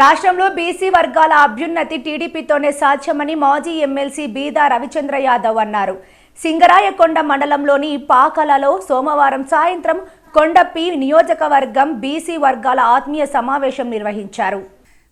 రాష్ట్రంలో బీసీ వర్గాల అభ్యున్నతి టీడీపీతోనే సాధ్యమని మాజీ ఎమ్మెల్సీ బీదా రవిచంద్ర యాదవ్ అన్నారు. సింగరాయకొండ మండలంలోని పాకలలో సోమవారం సాయంత్రం కొండపి నియోజకవర్గం బీసీ వర్గాల ఆత్మీయ సమావేశం నిర్వహించారు.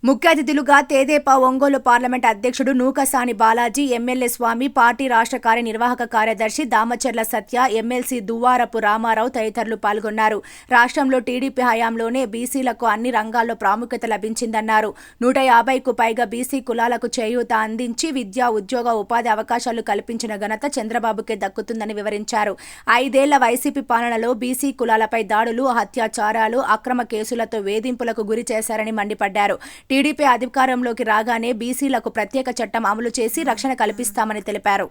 ముఖ్య అతిథులుగా తేదేపా ఒంగోలు పార్లమెంట్ అధ్యక్షుడు నూకసాని బాలాజీ ఎమ్మెల్యే స్వామి పార్టీ రాష్ట్ర కార్యనిర్వాహక కార్యదర్శి దామచర్ల సత్య ఎమ్మెల్సీ దువ్వారపు రామారావు తదితరులు పాల్గొన్నారు. రాష్ట్రంలో టీడీపీ హయాంలోనే బీసీలకు అన్ని రంగాల్లో ప్రాముఖ్యత లభించిందన్నారు. నూట యాభైకు పైగా బీసీ కులాలకు చేయూత అందించి విద్యా ఉద్యోగ ఉపాధి అవకాశాలు కల్పించిన ఘనత చంద్రబాబుకే దక్కుతుందని వివరించారు. ఐదేళ్ళ వైసీపీ పాలనలో బీసీ కులాలపై దాడులు అత్యాచారాలు అక్రమ కేసులతో వేధింపులకు గురి చేశారని మండిపడ్డారు. టీడీపీ అధికారంలోకి రాగానే బీసీలకు ప్రత్యేక చట్టం అమలు చేసి రక్షణ కల్పిస్తామని తెలిపారు.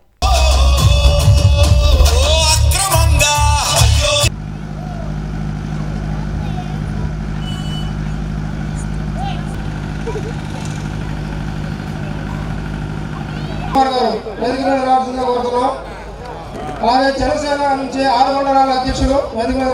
అలాగే జనసేన నుంచి ఆరు మండలాల అధ్యక్షులు వేదిక మీద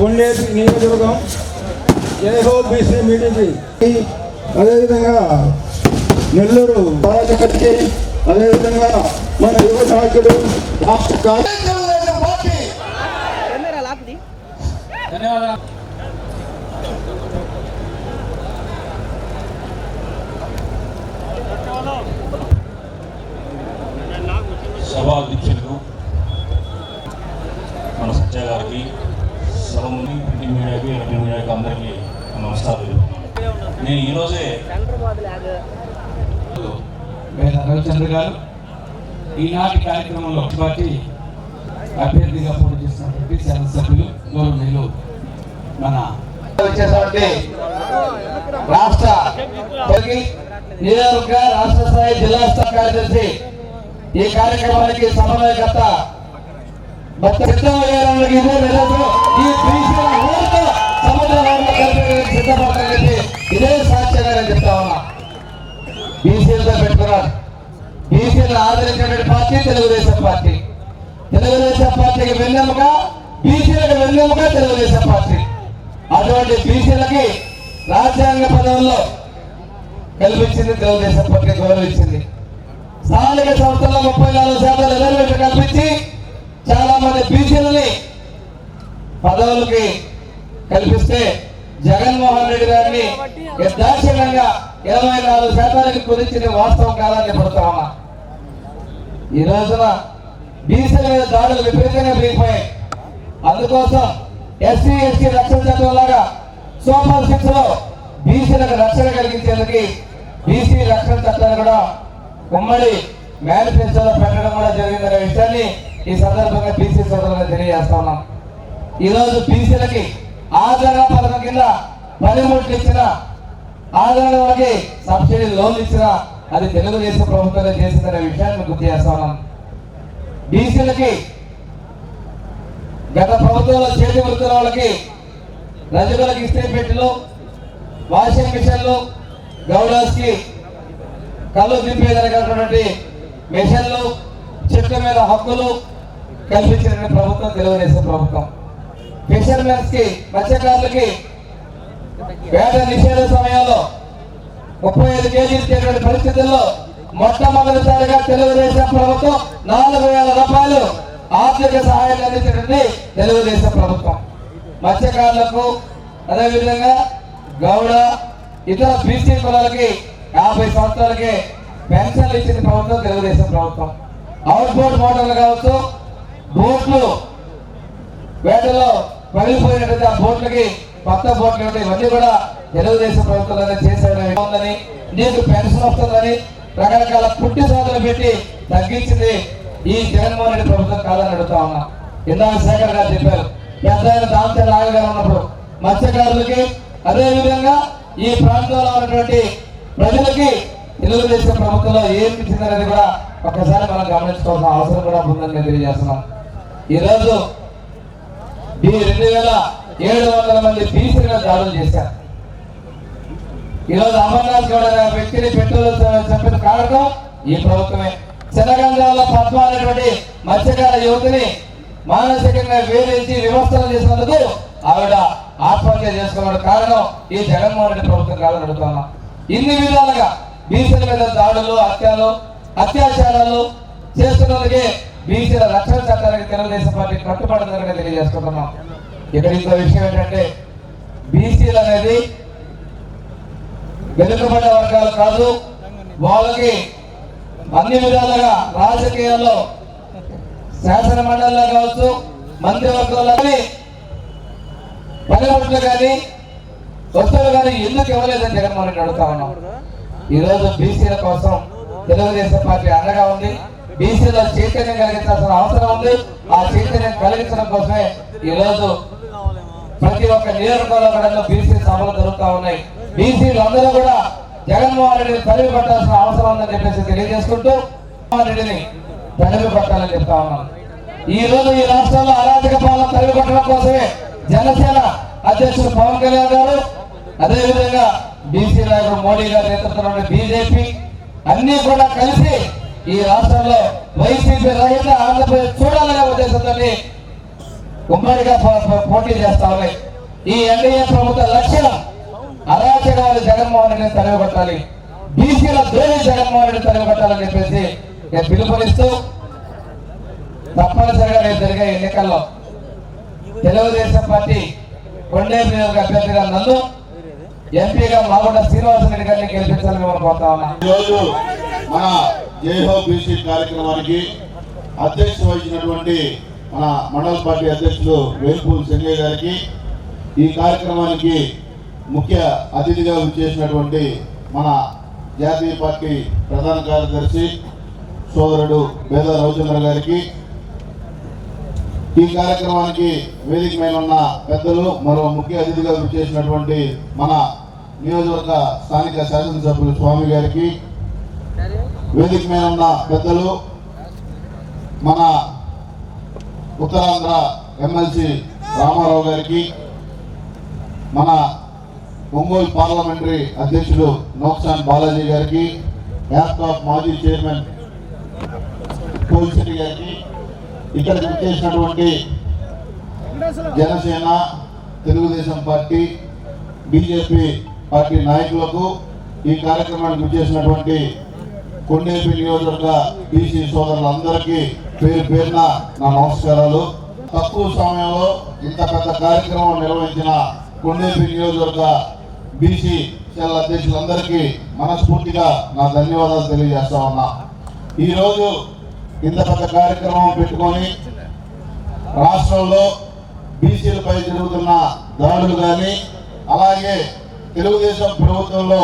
ఉండే నియోజకవర్గం. జయహో బీసీ మీటింగ్ అదేవిధంగా నెల్లూరు బాలచకర్తి అదేవిధంగా మన యువ నాయకుడు రాష్ట్ర కార్య- సభాధ్యక్షులకు మన సత్య గారికి సభ ముందు ప్రింట్ మీడియాకి ఎలక్ట్రిక్ మీడియాకి అందరికీ నా నమస్కారాలు నేను ఈరోజే వేద రవిచంద్ర గారు ఈనాటి కార్యక్రమంలో పార్టీ అభ్యర్థిగా పోటీ చేసినటువంటి శాసనసభ్యులు గౌరవనీయులు మన వచ్చేటువంటి రాష్ట్ర తొలగి నియోజకవర్గ రాష్ట్ర స్థాయి జిల్లా స్థాయి కార్యదర్శి ఈ కార్యక్రమానికి సమన్వయకర్త భక్త సిద్ధమయ్యారానికి ఇదే ఇదే సాక్ష్యంగా నేను చెప్తా ఉన్నా. బీసీలతో పెట్టుకున్నారు. బీసీలను ఆదరించినటువంటి పార్టీ తెలుగుదేశం పార్టీ. తెలుగుదేశం పార్టీకి వెన్నెముక బీసీలకు వెళ్ళాముగా తెలుగుదేశం పార్టీ. అటువంటి బీసీలకి రాజ్యాంగ పదవుల్లో కల్పించింది తెలుగుదేశం పార్టీ గౌరవించింది. స్థానిక సంస్థల్లో ముప్పై నాలుగు శాతం రిజర్వేషన్ కల్పించి చాలా మంది బీసీలని పదవులకి కల్పిస్తే జగన్మోహన్ రెడ్డి గారిని దాక్షిణ్యంగా ఇరవై నాలుగు శాతానికి కుదించిన వాస్తవం కాదని పడుతా ఉన్నా ఈ రోజున బీసీల మీద దాడులు విపరీతంగా పెరిగిపోయాయి. అందుకోసం ఎస్సీ ఎస్టీ రక్షణ చట్టం లాగా సూపర్ సిక్స్లో బీసీలకు రక్షణ కలిగించేందుకు బీసీ రక్షణ చట్టాన్ని కూడా ఉమ్మడి మేనిఫెస్టోలో పెట్టడం కూడా జరిగిందనే విషయాన్ని ఈ సందర్భంగా బీసీ సోదరులకు తెలియజేస్తా ఉన్నాం. ఈ రోజు బీసీలకి ఆదరణ పథకం కింద పనిముట్లు ఇచ్చిన ఆదరణ వాళ్ళకి సబ్సిడీ లోన్లు ఇచ్చిన అది తెలుగుదేశం ప్రభుత్వమే చేసిందనే విషయాన్ని గుర్తు చేస్తా ఉన్నాం. బీసీలకి గత ప్రభుత్వంలో చేతి వృత్తుల వాళ్ళకి రజకులకు ఇస్త్రీ పెట్టిలు వాషింగ్ మిషన్లు గౌడర్స్కి కళ్ళు దింపేదనటువంటి మిషన్లు చెట్ల మీద హక్కులు కల్పించిన ప్రభుత్వం తెలుగుదేశం ప్రభుత్వం. ఫిషర్మెన్స్కి మత్స్యకారులకి వేట నిషేధ సమయంలో ముప్పై ఐదు కేజీలు ఇచ్చేటువంటి పరిస్థితుల్లో మొట్టమొదటిసారిగా తెలుగుదేశం ప్రభుత్వం నాలుగు వేల రూపాయలు ఆర్థిక సహాయం అందించినటువంటి తెలుగుదేశం ప్రభుత్వం. మత్స్యకారులకు అదేవిధంగా గౌడ ఇతర బీసీ కులాలకి యాభై సంవత్సరాలకి పెన్షన్లు ఇచ్చిన ప్రభుత్వం తెలుగుదేశం ప్రభుత్వం. అవుట్ బోర్డ్ మోటార్లు కావచ్చు బోట్లు వేటలో పగిలిపోయినటువంటి ఆ బోట్లకి కొత్త బోట్లు ఉంటాయి ఇవన్నీ కూడా తెలుగుదేశం ప్రభుత్వం చేసేదని నీకు పెన్షన్ వస్తుందని రకరకాల పుట్టి సోదరులు పెట్టి తగ్గించింది ఈ జగన్మోహన్ రెడ్డి ప్రభుత్వం కాదని అడుగుతా ఉన్నా. ఇందాక శేఖర్ గారు చెప్పారు పెద్ద దాంతో నాగగారు ఉన్నప్పుడు మత్స్యకారులకి అదేవిధంగా ఈ ప్రాంతంలో ఉన్నటువంటి ప్రజలకి తెలుగుదేశం ప్రభుత్వంలో ఏం ఇచ్చిందనేది కూడా ఒక్కసారి మనం గమనించుకోవాల్సిన అవసరం కూడా ఉందని నేను తెలియజేస్తున్నాం. ఈరోజు ఈ రెండు వేల ఏడు వందల మంది బీసీలుగా దాడులు చేశారు. ఈరోజు అమర్నాథ్ గౌడ్ అనే వ్యక్తిని పెట్రోల్ చంపిన కారణం ఈ ప్రభుత్వమే. చిన్నగంజాలో పద్మ అనేటువంటి మత్స్యకార యువతిని మానసికంగా వేధించి విమర్శలు చేసినందుకు ఆవిడ ఆత్మహత్య చేసుకున్న కారణం ఈ జగన్మోహన్ రెడ్డి ప్రభుత్వం కాదని అడుగుతున్నాం. ఇన్ని విధాలుగా బీసీల మీద దాడులు హత్యలు అత్యాచారాలు చేస్తున్న వాళ్ళకి బీసీల రక్షణ చట్టానికి తెలుగుదేశం పార్టీ కట్టుబడుతుందని తెలియజేసుకుంటున్నాం. ఇక్కడ ఇంకో విషయం ఏంటంటే బీసీలు అనేది వెనుకబడ్డ వర్గాలు కాదు వాళ్ళకి అన్ని విధాలుగా రాజకీయాల్లో శాసన మండలిలో కావచ్చు మంత్రివర్గంలో కానీ పనిముట్లు కానీ వస్తువులు కానీ ఎందుకు ఇవ్వలేదని జగన్మోహన్ రెడ్డి అడుగుతా ఉన్నాం. ఈరోజు బీసీల కోసం తెలుగుదేశం పార్టీ అండగా ఉంది. బీసీలో చైతన్యం కలిగించాల్సిన అవసరం ఉంది. ఆ చైతన్యం కలిగించడం కోసమే ఈరోజు ప్రతి ఒక్క నియోజకవర్గంలో బీసీ సభలు జరుగుతూ ఉన్నాయి. బీసీలు అందరూ కూడా జగన్మోహన్ రెడ్డిని తరిమి పట్టాల్సిన అవసరం ఉందని చెప్పేసి తెలియజేసుకుంటూ జగన్మోహన్ రెడ్డిని తరిమి పట్టాలని చెప్తా ఉన్నాను ఈ రోజు ఈ రాష్ట్రంలో అరాజక పాలన తరిమి పట్టడం కోసమే జనసేన అధ్యక్షుడు పవన్ కళ్యాణ్ గారు అదేవిధంగా బీసీ నాయకుడు మోడీ గారి నేతృత్వంలోని బీజేపీ అన్ని కూడా కలిసి ఈ రాష్ట్రంలో వైసీపీ రహిత ఆంధ్రప్రదేశ్ చూడాలనే ఉద్దేశంతో ఉమ్మడిగా పోటీ చేస్తా ఉన్నాయి. ఈ ఎన్డీఏ ప్రభుత్వ లక్ష్యం అరాచకాలు జగన్మోహన్ రెడ్డిని తరిమికొట్టాలి. బీసీల ద్రోహి జగన్మోహన్ రెడ్డి తరిమికొట్టాలని చెప్పేసి నేను పిలుపునిస్తూ తప్పనిసరిగా రేపు జరిగే ఎన్నికల్లో తెలుగుదేశం పార్టీ కొండేపు అభ్యర్థిగా నన్ను ఎంపీగా మాగుండ శ్రీనివాస రెడ్డి గారిని గెలిపించాలని మేము కోరుతా ఉన్నాం. ఈరోజు మన జైహో బీసీ కార్యక్రమానికి అధ్యక్షత వహించినటువంటి మన మండల పార్టీ అధ్యక్షులు వేల్పూల్ సంజయ్ గారికి ఈ కార్యక్రమానికి ముఖ్య అతిథిగా చేసినటువంటి మన జాతీయ పార్టీ ప్రధాన కార్యదర్శి సోదరుడు బేద రవిచంద్ర గారికి ఈ కార్యక్రమానికి వేదిక మీద ఉన్న పెద్దలు మరో ముఖ్య అతిథిగా చేసినటువంటి మన నియోజకవర్గ స్థానిక శాసనసభ్యులు స్వామి గారికి వేదిక మీద ఉన్న పెద్దలు మన ఉత్తరాంధ్ర ఎమ్మెల్సీ రామారావు గారికి మన ఒంగోలు పార్లమెంటరీ అధ్యక్షుడు నోక్సాన్ బాలాజీ గారికి యాప్టాప్ మాజీ చైర్మన్ కోల్శెట్టి గారికి ఇక్కడ వచ్చేసినటువంటి Janasena Telugu Desam party BJP party నాయకులకు ఈ కార్యక్రమానికి వచ్చేసినటువంటి కొండేపి నియోజకవర్గ బీసీ సోదరులందరికీ పేరు పేరున నా నమస్కారాలు. తక్కువ సమయంలో ఇంత పెద్ద కార్యక్రమం నిర్వహించిన కొండేపి నియోజకవర్గ బీసీ సెల్ అధ్యక్షులందరికీ మనస్ఫూర్తిగా నా ధన్యవాదాలు తెలియజేస్తా ఉన్నా. ఈరోజు ఇంత పెద్ద కార్యక్రమం పెట్టుకొని రాష్ట్రంలో బీసీలపై జరుగుతున్న దాడులు కానీ అలాగే తెలుగుదేశం ప్రభుత్వంలో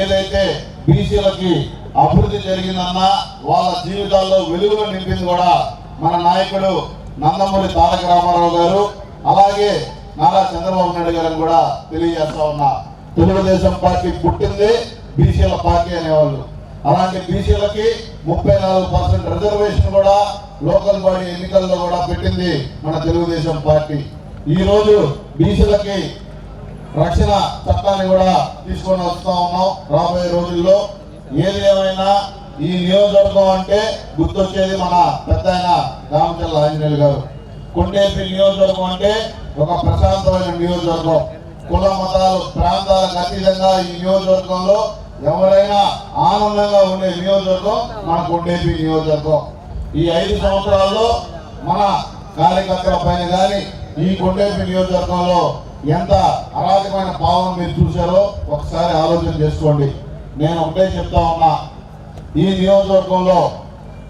ఏదైతే బీసీలకి అభివృద్ధి జరిగిందన్నా వాళ్ళ జీవితాల్లో వెలుగులు నింపింది కూడా మన నాయకుడు నందమూరి తారక రామారావు గారు. అలాగే నారా చంద్రబాబు నాయుడు గారిని కూడా తెలియజేస్తా ఉన్నా. తెలుగుదేశం పార్టీ పుట్టింది బీసీల పార్టీ అనేవాళ్ళు. అలాంటి బీసీలకి ముప్పై నాలుగు పర్సెంట్ రిజర్వేషన్ కూడా లోకల్ బాడీ ఎన్నికల్లో కూడా పెట్టింది మన తెలుగుదేశం పార్టీ. ఈ రోజు బీసీలకి రక్షణ చట్టాన్ని కూడా తీసుకొని వస్తూ ఉన్నాం. రాబోయే రోజుల్లో ఏది ఏమైనా ఈ నియోజకవర్గం అంటే గుర్తొచ్చేది మన పెద్ద ఆయన రామచంద్ర ఆంజనేయులు గారు. కొండేపి నియోజకవర్గం అంటే ఒక ప్రశాంతమైన నియోజకవర్గం. కుల మతాలు ప్రాంతాలకు అతీతంగా ఈ నియోజకవర్గంలో ఎవరైనా ఆనందంగా ఉండే నియోజకవర్గం మన కొండేపి నియోజకవర్గం. ఈ ఐదు సంవత్సరాల్లో మన కార్యకర్తల పైన కానీ ఈ కొండేపి నియోజకవర్గంలో ఎంత అరాజకమైన భావం మీరు చూశారో ఒకసారి ఆలోచన చేసుకోండి. నేను ఒకటే చెప్తా ఉన్నా. ఈ నియోజకవర్గంలో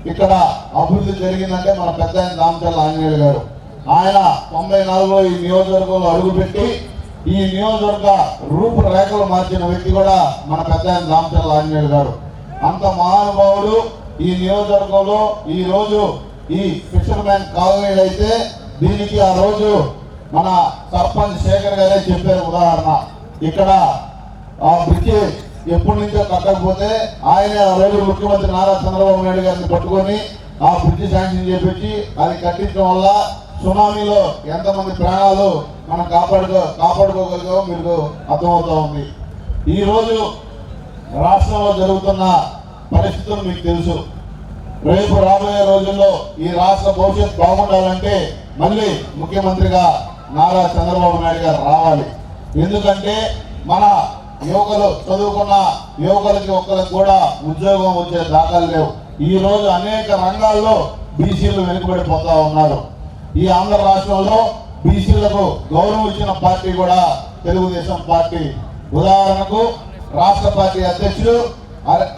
ఇక్కడ అభివృద్ధి జరిగిందంటే మన పెద్ద ఆయన రామచల్ల ఆంజనేయులు గారు. ఆయన తొంభై నాలుగులో ఈ నియోజకవర్గంలో అడుగుపెట్టి ఈ నియోజకవర్గ రూపురేఖలు మార్చిన వ్యక్తి కూడా మన పెద్ద రామచంద్ర ఆంజనేయుడు గారు. అంత మహానుభావుడు ఈ నియోజకవర్గంలో ఈ రోజు ఈ ఫిషర్మెన్ కాలనీలు అయితే దీనికి ఆ రోజు మన సర్పంచ్ శేఖర్ గారే చెప్పారు ఉదాహరణ. ఇక్కడ ఆ బ్రిడ్జి ఎప్పటి నుంచో కట్టకపోతే ఆయన ఆ రోజు ముఖ్యమంత్రి నారా చంద్రబాబు నాయుడు గారిని పట్టుకొని ఆ బ్రిడ్జి శాంక్షన్ చేపించి అది కట్టించడం వల్ల సునామీలో ఎంతమంది ప్రాణాలు మనం కాపాడుకో కాపాడుకోగలిగామో మీకు అర్థమవుతా ఉంది. ఈ రోజు రాష్ట్రంలో జరుగుతున్న పరిస్థితులు మీకు తెలుసు. రేపు రాబోయే రోజుల్లో ఈ రాష్ట్ర భవిష్యత్ బాగుండాలంటే మళ్ళీ ముఖ్యమంత్రిగా నారా చంద్రబాబు నాయుడు గారు రావాలి. ఎందుకంటే మన యువకులు చదువుకున్న యువకులకి ఒక్కరికి కూడా ఉద్యోగం వచ్చే దాఖలు లేవు. ఈ రోజు అనేక రంగాల్లో బీసీలు వెనుకబడిపోతా ఉన్నారు. ఈ ఆంధ్ర రాష్ట్రంలో బీసీలకు గౌరవం ఇచ్చిన పార్టీ కూడా తెలుగుదేశం పార్టీ. ఉదాహరణకు రాష్ట్ర పార్టీ అధ్యక్షుడు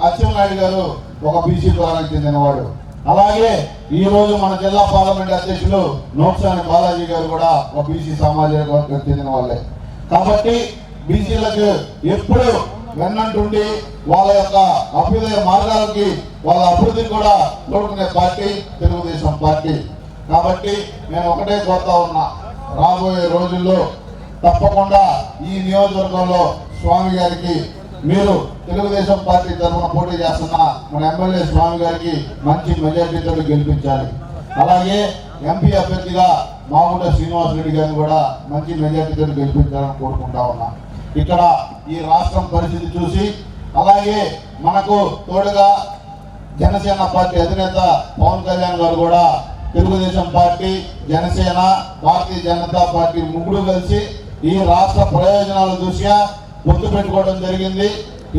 అచ్చెన్నాయుడు గారు ఒక బీసీ కులానికి చెందినవాడు. అలాగే ఈ రోజు మన జిల్లా పార్లమెంట్ అధ్యక్షులు నోక్సాని బాలాజీ గారు కూడా ఒక బీసీ సామాజిక వర్గానికి చెందిన వాళ్ళే కాబట్టి బీసీలకు ఎప్పుడు వెన్నంటుండి వాళ్ళ యొక్క అభ్యుదయ మార్గాలకి వాళ్ళ అభివృద్ధిని కూడా కోరుకునే పార్టీ తెలుగుదేశం పార్టీ. కాబట్టి నేను ఒకటే కోరుతా ఉన్నా. రాబోయే రోజుల్లో తప్పకుండా ఈ నియోజకవర్గంలో స్వామి గారికి మీరు తెలుగుదేశం పార్టీ తరఫున పోటీ చేస్తున్న మన ఎమ్మెల్యే స్వామి గారికి మంచి మెజార్టీతో గెలిపించాలి. అలాగే ఎంపీ అభ్యర్థిగా మాగుంట శ్రీనివాస్ రెడ్డి గారిని కూడా మంచి మెజార్టీతో గెలిపించాలని కోరుకుంటా ఉన్నా. ఇక్కడ ఈ రాష్ట్రం పరిస్థితి చూసి అలాగే మనకు తోడుగా జనసేన పార్టీ అధినేత పవన్ కళ్యాణ్ గారు కూడా తెలుగుదేశం పార్టీ జనసేన భారతీయ జనతా పార్టీ ముగ్గురు కలిసి ఈ రాష్ట్ర ప్రయోజనాల దృష్ట్యా గుర్తు పెట్టుకోవడం జరిగింది.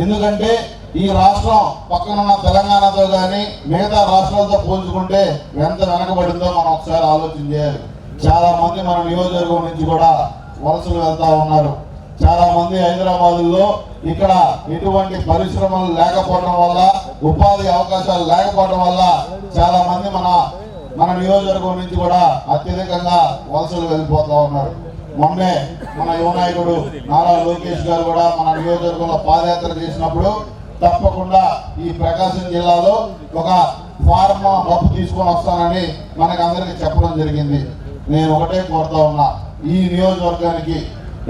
ఎందుకంటే ఈ రాష్ట్రం పక్కనున్న తెలంగాణతో కానీ మిగతా రాష్ట్రాలతో పోల్చుకుంటే ఎంత వెనకబడిందో మనం ఒకసారి ఆలోచన చేయాలి. చాలా మంది మన నియోజకవర్గం నుంచి కూడా వలసలు వెళ్తా ఉన్నారు. చాలా మంది హైదరాబాద్లో ఇక్కడ ఎటువంటి పరిశ్రమలు లేకపోవడం వల్ల ఉపాధి అవకాశాలు లేకపోవడం వల్ల చాలా మంది మన మన నియోజకవర్గం నుంచి కూడా అత్యధికంగా వలసలు వెళ్ళిపోతా ఉన్నారు. మొన్నే మన యువనాయకుడు నారా లోకేష్ గారు కూడా మన నియోజకవర్గంలో పాదయాత్ర చేసినప్పుడు తప్పకుండా ఈ ప్రకాశం జిల్లాలో ఒక ఫార్మా హబ్ తీసుకొని వస్తానని మనకు అందరికీ చెప్పడం జరిగింది. నేను ఒకటే కోరుతా ఉన్నా ఈ నియోజకవర్గానికి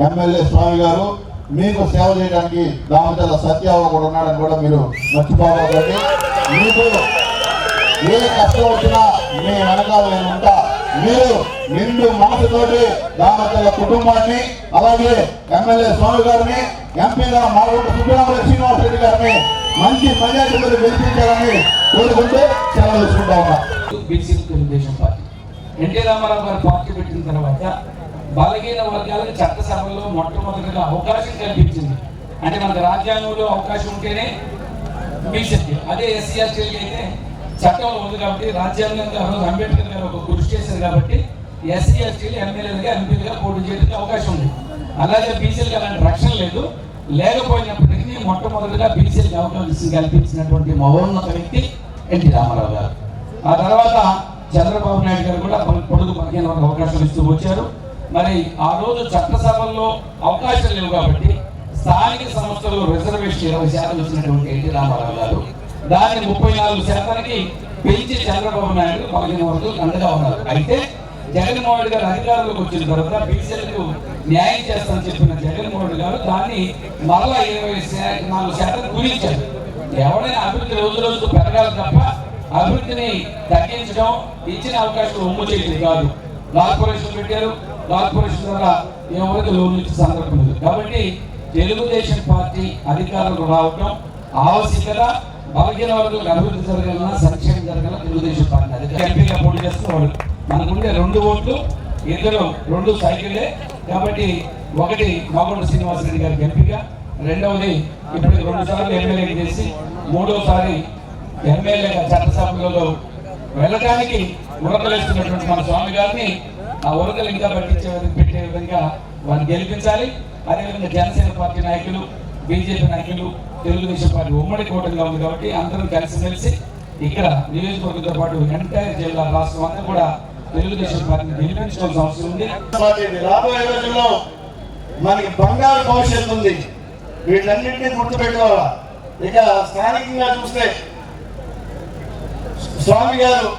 ఎమ్మెల్యే స్వామి గారు మీకు సేవ చేయడానికి దామచల సత్యావ కూడా ఉన్నాడని కూడా మీరు మర్చిపోవాలి మీకు ఏ కష్టం వచ్చినా మీ వెనకాల నేను ఉంటా. మీరు నిండు మనసుతోటి దామతల కుటుంబాన్ని అలాగే ఎమ్మెల్యే స్వామి గారిని ఎంపీగా మాగుంట సుబ్రహ్మణ్య శ్రీనివాస్ రెడ్డి గారిని మంచి మెజార్టీతో గెలిపించాలని కోరుకుంటూ సెలవు తీసుకుంటా ఉన్నా. తెలుగుదేశం పార్టీ. ఎన్టీ రామారావు గారు పార్టీ పెట్టిన తర్వాత బలహీన వర్గాలకు చట్టసభలో మొట్టమొదటిగా అవకాశం కల్పించింది. అంటే మనకు రాజ్యాంగంలో అవకాశం ఉంటేనే బీసీకి అదే ఎస్సీ ఎస్టీలకి అయితే చట్టంలో ఉంది కాబట్టి రాజ్యాంగంగా అంబేద్కర్ గారు ఒక కృషి చేశారు కాబట్టి ఎస్సీ ఎస్టీలు ఎమ్మెల్యేలుగా ఎంపీలుగా పోటీ చేయడానికి అవకాశం ఉంది. అలాగే బీసీలకు అలాంటి రక్షణ లేదు. లేకపోయినప్పటికీ మొట్టమొదటిగా బీసీలకు అవకాశం కల్పించినటువంటి మహోన్నత వ్యక్తి ఎన్టీ రామారావు గారు. ఆ తర్వాత చంద్రబాబు నాయుడు గారు కూడా పొడుగు పదిహేను వరకు అవకాశం ఇస్తూ వచ్చారు. మరి ఆ రోజు చట్టసభల్లో అవకాశం లేవు కాబట్టి స్థానిక సంస్థలు రిజర్వేషన్ ఇరవై శాతం ఇచ్చినటువంటి ఎన్టీ రామారావు గారు దాని ముప్పై నాలుగు శాతానికి పెంచి చంద్రబాబు నాయుడు పదిహేను వరకు అండగా ఉన్నారు. అయితే జగన్మోహన్ రెడ్డి గారు అధికారంలోకి వచ్చిన తర్వాత బీసీలకు న్యాయం చేస్తామని చెప్పిన జగన్మోహన్ రెడ్డి గారు దాన్ని మరలా ఇరవై నాలుగు శాతం కుదించారు. ఎవరైనా అభివృద్ధి రోజు రోజు పెరగాలి తప్ప అభివృద్ధిని తగ్గించడం ఇచ్చిన అవకాశం ఉమ్ము చేయడం కాదు. కార్పొరేషన్ పెట్టారు. కార్పొరేషన్ ద్వారా ఎవరికి లోన్ ఇచ్చే సందర్భం లేదు. కాబట్టి తెలుగుదేశం పార్టీ అధికారంలో రావడం ఆవశ్యకత. బలహీన వర్గాలకు అభివృద్ధి జరగాలన్నా సంక్షేమం జరగాల తెలుగుదేశం పార్టీ అది ఎంపీగా పోటీ చేస్తున్నవాడు మనకుండే రెండు ఓట్లు ఇద్దరు రెండు సైకిళ్ళే. కాబట్టి ఒకటి మాగుంట శ్రీనివాసరెడ్డి గారికి ఎంపీగా రెండవది ఇప్పటికి రెండు సార్లు ఎమ్మెల్యే చేసి మూడోసారి ఎమ్మెల్యేగా చట్టసభలలో వెళ్ళడానికి ఉరకలేస్తున్నటువంటి మన స్వామి గారిని ఆ ఉరకలు ఇంకా పట్టించే పెట్టే విధంగా వారిని గెలిపించాలి. అదేవిధంగా జనసేన పార్టీ నాయకులు బీజేపీ నాయకులు తెలుగుదేశం పార్టీ ఉమ్మడి కూటమిగా ఉంది కాబట్టి అందరం కలిసిమెలిసి ఇక్కడ నియోజకవర్గంతో పాటు ఎంటైర్ జిల్లా రాష్ట్రం అంతా కూడా తెలుగుదేశం పార్టీని గెలిపించుకోవాల్సిన అవసరం ఉంది. రాబోయే రోజుల్లో మనకి బంగారు భవిష్యత్తు ఉంది. వీటన్నింటినీ గుర్తుపెట్టుకోవాలా? ఇక స్థానికంగా చూస్తే స్వామి గారు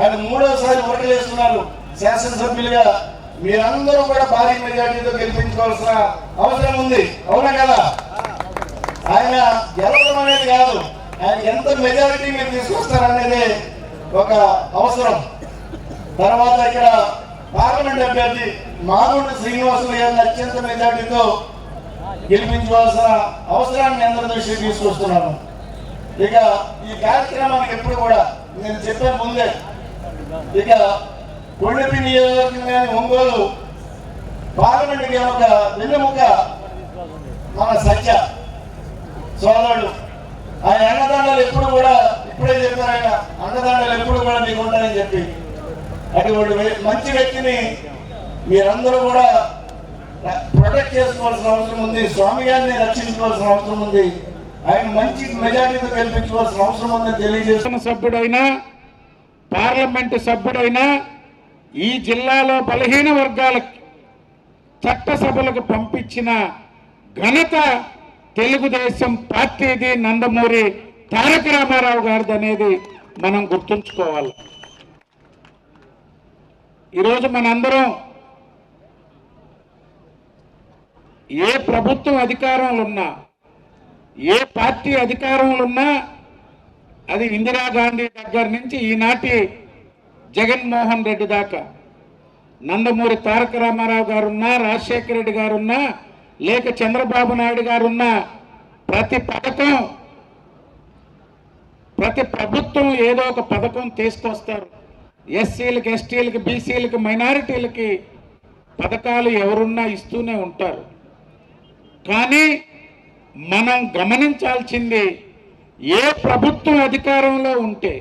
ఆయన మూడోసారి ఓటలేస్తున్నారు శాసనసభ్యులుగా మీరందరూ కూడా భారీ మెజార్టీతో గెలిపించుకోవాల్సిన అవసరం ఉంది. అవునా కదా? ఆయన గెలవడం అనేది కాదు. ఆయన ఎంత మెజారిటీ మీరు తీసుకొస్తారనేది ఒక అవసరం. తర్వాత ఇక్కడ పార్లమెంట్ అభ్యర్థి మాగుంట శ్రీనివాసులు గారిని అత్యంత మెజార్టీతో గెలిపించవలసిన అవసరాన్ని మీ అందరి దృష్టికి తీసుకొస్తున్నాను. ఇక ఈ కార్యక్రమానికి ఎప్పుడు కూడా నేను చెప్పే ముందే ఇక కొండపి నియోజకవర్గం కానీ ఒంగోలు పార్లమెంట్ ఒక వెన్నెముక మన సత్య సోదరుడు ఆయన అన్నదానాలు ఎప్పుడు కూడా ఇప్పుడే చెప్పారు ఆయన అన్నదానాలు ఎప్పుడు కూడా మీకు ఉంటాయని చెప్పి. అటువంటి మంచి వ్యక్తిని మీరందరూ కూడా ప్రొటెక్ట్ చేసుకోవాల్సిన అవసరం ఉంది. స్వామి గారిని రక్షించుకోవాల్సిన అవసరం ఉంది. ఆయన మంచి మెజారిటీతో కల్పించుకోవాల్సిన అవసరం ఉందని తెలియజేస్తున్న సభ్యుడైనా పార్లమెంటు సభ్యుడైనా ఈ జిల్లాలో బలహీన వర్గాలకు చట్టసభలకు పంపించిన ఘనత తెలుగుదేశం పార్టీది నందమూరి తారక రామారావు గారిది అనేది మనం గుర్తుంచుకోవాలి. ఈరోజు మనందరం ఏ ప్రభుత్వం అధికారంలో ఉన్నా ఏ పార్టీ అధికారంలో ఉన్నా అది ఇందిరాగాంధీ దగ్గర నుంచి ఈనాటి జగన్మోహన్ రెడ్డి దాకా. నందమూరి తారక రామారావు గారున్నా రాజశేఖర రెడ్డి గారున్నా లేక చంద్రబాబు నాయుడు గారున్నా ప్రతి పథకం ప్రతి ప్రభుత్వం ఏదో ఒక పథకం తీసుకొస్తారు. ఎస్సీలకి ఎస్టీలకి బీసీలకి మైనారిటీలకి పథకాలు ఎవరున్నా ఇస్తూనే ఉంటారు. కానీ మనం గమనించాల్సింది ఏ ప్రభుత్వం అధికారంలో ఉంటే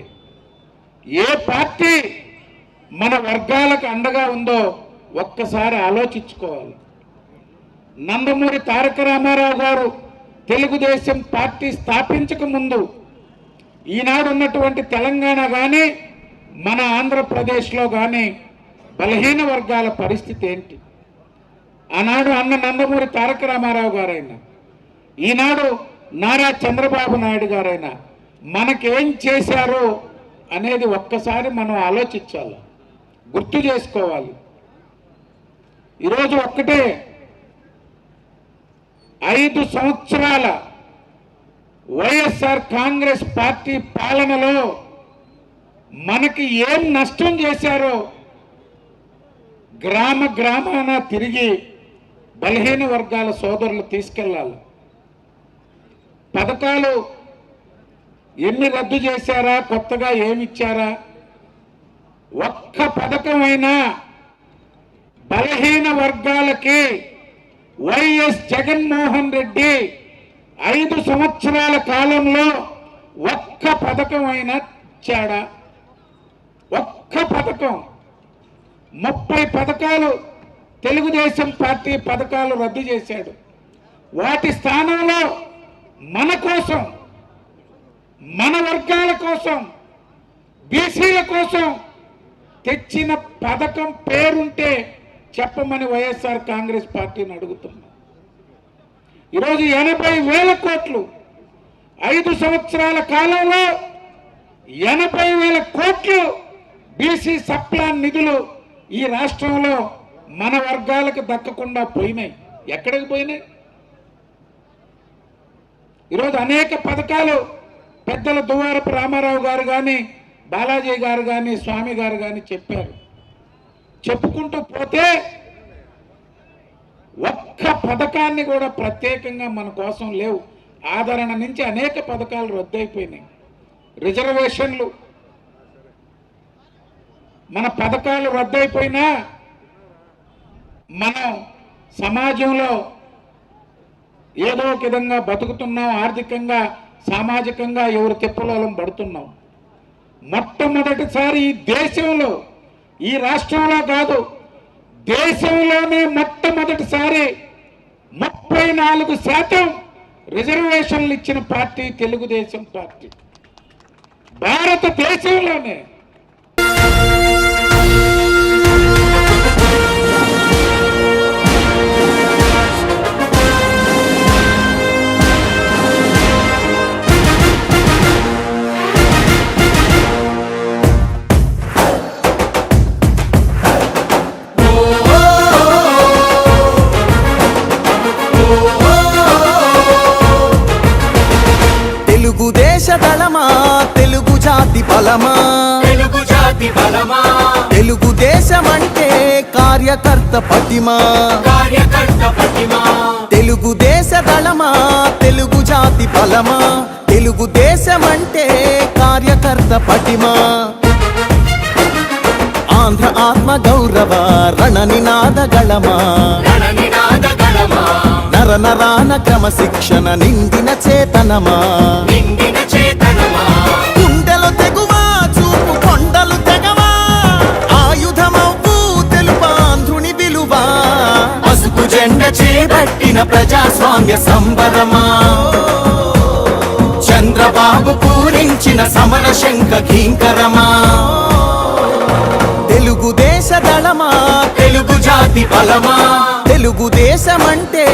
ఏ పార్టీ మన వర్గాలకు అండగా ఉందో ఒక్కసారి ఆలోచించుకోవాలి. నందమూరి తారక రామారావు గారు తెలుగుదేశం పార్టీ స్థాపించక ముందు ఈనాడు ఉన్నటువంటి తెలంగాణ కానీ మన ఆంధ్రప్రదేశ్లో కానీ బలహీన వర్గాల పరిస్థితి ఏంటి? ఆనాడు అన్న నందమూరి తారక రామారావు గారైనా ఈనాడు నారా చంద్రబాబు నాయుడు గారైనా మనకేం చేశారో అనేది ఒక్కసారి మనం ఆలోచించాలి. గుర్తు చేసుకోవాలి. ఈరోజు ఒక్కటే. ఐదు సంవత్సరాల వైఎస్ఆర్ కాంగ్రెస్ పార్టీ పాలనలో మనకి ఏం నష్టం చేశారో గ్రామ గ్రామాన తిరిగి బలహీన వర్గాల సోదరులు తీసుకెళ్ళాలి. పథకాలు ఎన్ని రద్దు చేశారా? కొత్తగా ఏమిచ్చారా ఒక్క పథకమైన బలహీన వర్గాలకి వైఎస్ జగన్మోహన్ రెడ్డి ఐదు సంవత్సరాల కాలంలో ఒక్క పథకం అయినా ఇచ్చాడా? ఒక్క పథకం. ముప్పై పథకాలు తెలుగుదేశం పార్టీ పథకాలు రద్దు చేశాడు. వాటి స్థానంలో మన కోసం మన వర్గాల కోసం బీసీల కోసం తెచ్చిన పథకం పేరుంటే చెప్పమని వైఎస్ఆర్ కాంగ్రెస్ పార్టీని అడుగుతున్నా. ఈరోజు ఎనభై వేల కోట్లు ఐదు సంవత్సరాల కాలంలో ఎనభై వేల కోట్లు బీసీ సప్లాన్ నిధులు ఈ రాష్ట్రంలో మన వర్గాలకు దక్కకుండా పోయినాయి. ఎక్కడికి పోయినాయి? ఈరోజు అనేక పథకాలు పెద్దల దువారపు రామారావు గారు కానీ బాలాజీ గారు కానీ స్వామి గారు కానీ చెప్పారు. చెప్పుకుంటూ పోతే ఒక్క పథకాన్ని కూడా ప్రత్యేకంగా మన కోసం లేవు. ఆదరణ నుంచి అనేక పథకాలు రద్దయిపోయినాయి. రిజర్వేషన్లు. మన పథకాలు రద్దయిపోయినా మనం సమాజంలో ఏదో ఒక విధంగా బతుకుతున్నాం ఆర్థికంగా సామాజికంగా ఎవరు తిప్పలోలం పడుతున్నాం. మొట్టమొదటిసారి ఈ దేశంలో ఈ రాష్ట్రంలో కాదు దేశంలోనే మొట్టమొదటిసారి ముప్పై నాలుగు శాతం రిజర్వేషన్లు ఇచ్చిన పార్టీ తెలుగుదేశం పార్టీ. భారతదేశంలోనే కార్యకర్త పటిమా? పటిమా? తెలుగుదేశ దళమా? తెలుగు జాతి బలమా? తెలుగుదేశం అంటే కార్యకర్త పటిమా? ఆంధ్ర ఆత్మ గౌరవ రణ నినాద గళమా? నర నరాన క్రమశిక్షణ నిండిన చేతనమా? నిండిన చేతనమా? గుండెలు తెగువా జెండ చేపట్టిన ప్రజాస్వామ్య సంబరమా? చంద్రబాబు పూరించిన సమర శంఖ కీంకరమా? తెలుగుదేశ దళమా? తెలుగు జాతి బలమా? తెలుగుదేశమంటే